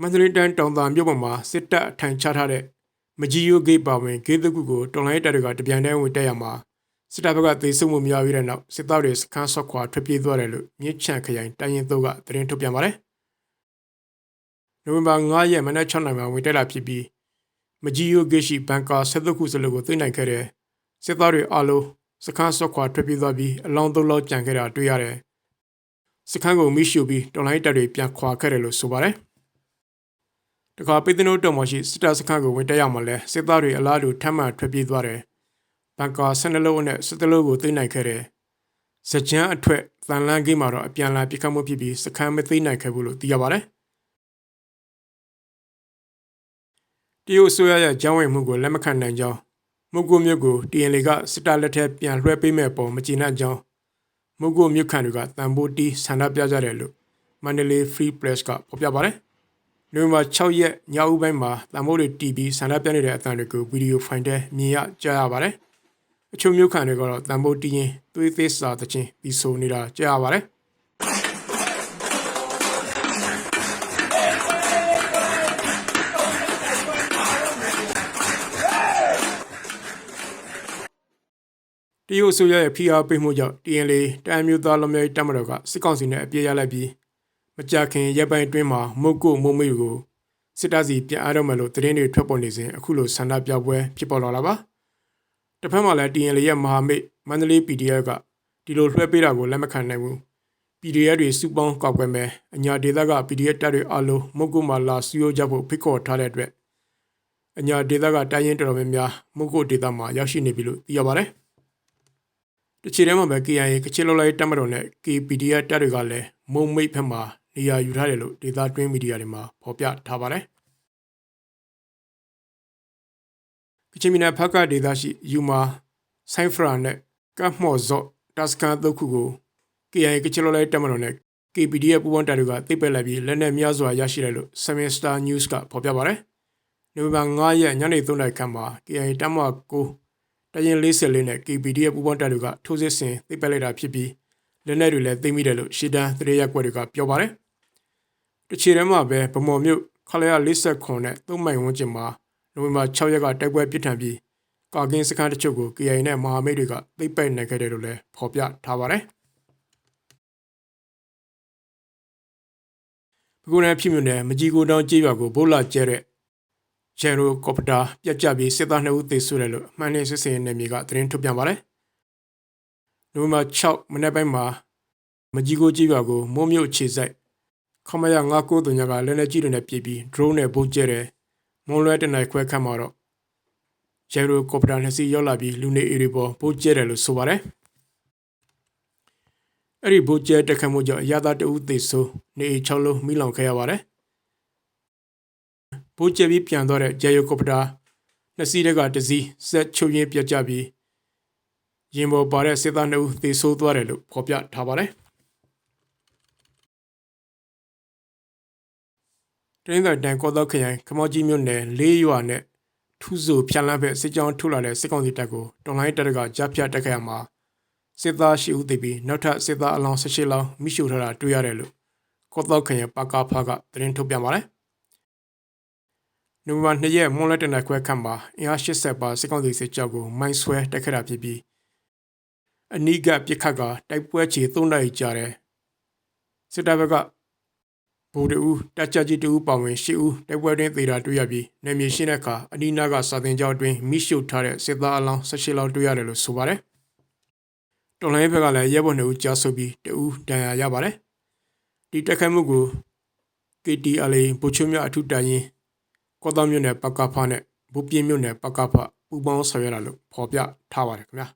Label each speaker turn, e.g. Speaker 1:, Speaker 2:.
Speaker 1: မန္တလေးတိုင်းတောင်သာမြို့ပေါ်မှာစစ်တပ်အထိုင်ချထားတဲ့မကြီးရိုးဂိတ်ပါဝင်ဂိတ်တစ်ခုကိုတော်လိုင်းတပ်တွေကတပြိုင်တည်းဝင်တက်ရမှာစစ်တပ်ဘက်ကသေဆုံးမှုများပြီးတဲ့နောက်စစ်သားတွေစခန်းဆော့ခွာထွက်ပြေးသွားတယ်လို့မြစ်ချန်ခရိုင်တိုင်းရင်တို့ကသတင်းထုတ်ပြန်ပါတယ်။နိုဝင်ဘာ9ရက်မနက်6နာရီမှာဝင်တက်လာဖြစ်ပြီးမကြီးရိုးဂိတ်ရှိဘန်ကာဆက်သွခုစလုံးကိုသိမ်းနိုင်ခဲ့တဲ့စစ်သားတွေအလုံးစခန်းဆော့ခွာထွက်ပြေးသွားပြီးအလောင်းသုံးလောင်းကြံခဲ့တာတွေ့ရတယ်။စခန်းကိုမိရှုပြီးတော်လိုင်းတပ်တွေပြန်ခွာခဲ့တယ်လို့ဆိုပါတယ်။ တခါပိသနိုတော်မရှိစစ်တပ်စခန်းကိုဝင်တက်ရောက်မှလဲစစ်သားတွေအလားတူထမ်းမှန်ထွက်ပြေးသွားတယ်။ဘန်ကာ12လုံးနဲ့17လုံးကိုသိမ်းနိုင်ခဲ့တယ်။စကြမ်းအထွတ်တန်လန်းဂိမ်းမှာတော့အပြန်လာပြစ်ခတ်မှုဖြစ်ပြီးစခန်းမသိမ်းနိုင်ခဲ့ဘူးလို့သိရပါတယ်။တရုတ်ဆိုရရဲ့ကြောင်းဝင်မှုကိုလက်မခံနိုင်ကြောင်းမုတ်ကိုမြို့ကို TNL ကစစ်တပ်လက်ထက်ပြန်လွှဲပေးမဲ့ပုံမကျေနပ်ကြောင်းမုတ်ကိုမြို့ခံတွေကတန်ဖိုးတီးဆန္ဒပြကြတယ်လို့ Mandalay Free Press ကဖော်ပြပါတယ်။ နိုဝင်ဘာ6ရက်ညဦးပိုင်းမှာတန်ဖိုးတွေတီးပြီးဆန္ဒပြနေတဲ့အသံတွေကိုဗီဒီယိုဖိုင်ထဲမြင်ရကြားရပါတယ်။အချို့မြို့ခံတွေကတော့တန်ဖိုးတီးရင်သွေးသေးစာတချင်းပြီးဆိုနေတာကြားရပါတယ်။တရုတ်အစိုးရရဲ့ဖိအားပေးမှုကြောင့် TNL တိုင်းမျိုးသားလူမျိုးရေးတပ်မတော်ကစစ်ကောင်စီနဲ့အပြေးရလိုက်ပြီး မကြာခင်ရက်ပိုင်းအတွင်းမှာမုတ်ကုတ်မုံမေကိုစစ်တပ်စီပြန်အားတော့မယ်လို့သတင်းတွေထွက်ပေါ်နေစဉ်အခုလိုဆန္ဒပြပွဲဖြစ်ပေါ်လာတာပါတစ်ဖက်မှာလည်း TNL ရဲ့မဟာမိတ်မန္တလေး PDF ကဒီလိုလွှဲပေးတာကိုလက်မခံနိုင်ဘူး PDF တွေစုပေါင်းကောက်ွယ်မယ်အညာဒေသက PDF တပ်တွေအလုံးမုတ်ကုတ်မှာလာစုရိုးကြဖို့ဖိတ်ခေါ်ထားတဲ့အတွက်အညာဒေသကတိုင်းရင်တော်တော်များများမုတ်ကုတ်ဒေသမှာရောက်ရှိနေပြီလို့သိရပါတယ်တစ်ချိန်တည်းမှာပဲ KIA ကချင်လော်လိုက်တပ်မတော်နဲ့ KPDF တပ်တွေကလည်းမုံမိတ်ဘက်မှာ နေရာယူထားတယ်လို့ဒေသတွင်းမီဒီယာတွေမှာဖော်ပြထားပါတယ်။ကချင်ပြည်နယ်ဖက်ကဒေသရှိယူမာဆိုင်ဖရာနဲ့ကပ်မော့ဇော့တပ်စကန်တုတ်ခုကို KIA ကချင်လော်လိုက်တပ်မတော်နဲ့ KPDF ပူးပေါင်းတပ်တွေကသိပ်ပက်လိုက်ပြီးလက်နက်များစွာရရှိတယ်လို့ Seven Star News ကဖော်ပြပါတယ်။နိုဝင်ဘာ9ရက်ညနေ3နာရီခန့်မှာ KIA တပ်မ9တရင်44နဲ့ KPDF ပူးပေါင်းတပ်တွေကထိုးစစ်ဆင်သိပ်ပက်လိုက်တာဖြစ်ပြီးလက်နက်တွေလည်းသိမ်းမိတယ်လို့ရှီဒန်သတင်းရက်ွက်တွေကပြောပါတယ်။ တချီထဲမှာပဲဗမော်မြို့ခလရ49နဲ့သုံးမိုင်ဝန်းကျင်မှာနိုဝင်ဘာ6ရက်ကတိုက်ပွဲပြစ်ထန်ပြီးကာကင်းစခန်းတချို့ကို KIA နဲ့မဟာမိတ်တွေကသိပ်ပိုက်နိုင်ခဲ့တယ်လို့လည်းဖော်ပြထားပါတယ်။ဘကုနယ်ဖြစ်မြနယ်မကြီးကိုတောင်ကြေးရွာကိုဗုလာကျဲတဲ့ဂျန်ရိုကော်ပတာပြတ်ကျပြီးစစ်သား2ဦးသေဆုံးတယ်လို့အမှန်နဲ့စစ်စင်နယ်မြေကသတင်းထုတ်ပြန်ပါတယ်။နိုဝင်ဘာ6မနေ့ပိုင်းမှာမကြီးကိုကြေးရွာကိုမိုးမြို့ခြေစိုက် ခမရ993ညကလက်လက်ကြီးတွေနဲ့ပြည်ပြီး drone နဲ့ဗုံးကျဲတယ်။မွန်လွဲတနိုင်ခွဲခတ်မှာတော့ဂျန်ရိုကော်ပတာနှစ်စီးရောက်လာပြီးလူနေအေရီပေါ်ဗုံးကျဲတယ်လို့ဆိုပါတယ်။အဲ့ဒီဗုံးကျဲတက်ခတ်မှုကြောင့်အရသာတအုပ်သေဆုံးနေအိမ်6လုံးမိလောင်ခဲ့ရပါတယ်။ဘိုးကျပြီးပြန်သွားတဲ့ဂျေယိုကော်ပတာနှစ်စီးတက်ကတစီးဆက်ချုပ်ရင်းပြတ်ကြပြီးရင်ပေါ်ပါတဲ့စစ်သားနှုတ်သေဆိုးသွားတယ်လို့ဖော်ပြထားပါတယ်။ တိုင်းသာတန်ကောတော့ခရိုင်ခမောကြီးမြို့နယ်လေးရွာနဲ့ထူးစုဖြန့်လန်းဘက်စစ်ကြောင်းထုတ်လာတဲ့စစ်ကောင်စီတပ်ကိုတွန်လိုင်းတပ်ကကြားဖြတ်တက်ခဲ့ရမှာစစ်သားရှိဦးသိပြီးနောက်ထပ်စစ်သားအလောင်း၁၈လောင်းမိရှုထားတာတွေ့ရတယ်လို့ကောတော့ခရိုင်ပါကာဖာကသတင်းထုတ်ပြန်ပါတယ်။နိုဝင်ဘာ2ရက်မွန်လက်တနခွဲခန့်မှာအင်အား80ပါစစ်ကောင်စီစစ်ကြောက်ကိုမိုင်းဆွဲတက်ခတ်တာဖြစ်ပြီးအနီးကပြစ်ခတ်ကတိုက်ပွဲချေ3နိုင်ကြာတယ်စစ်တပ်ဘက်က ဗိုလ်တူတက်ကြကြီးတူပါဝင်10ဦးတိုက်ပွဲတွင်သေတာတွေ့ရပြီးနေမြေရှင်းတဲ့အခါအနီးနားကစာတင်ကျောင်းတွင်မိရှုထားတဲ့စစ်သားအလောင်း18လောင်းတွေ့ရတယ်လို့ဆိုပါတယ်တော်လိုင်းဘက်ကလည်းရဲဘော်2ဦးကြားဆုပ်ပြီး2ဦးဒဏ်ရာရပါတယ်ဒီတက်ခတ်မှုကို KTLA ဗိုလ်ချုပ်များအထူးတိုင်ရင်ကော့တောမြို့နယ်ပကဖနဲ့ဘူပြင်းမြို့နယ်ပကဖပူပေါင်းဆောင်ရတာလို့ဖော်ပြထားပါတယ်ခင်ဗျာ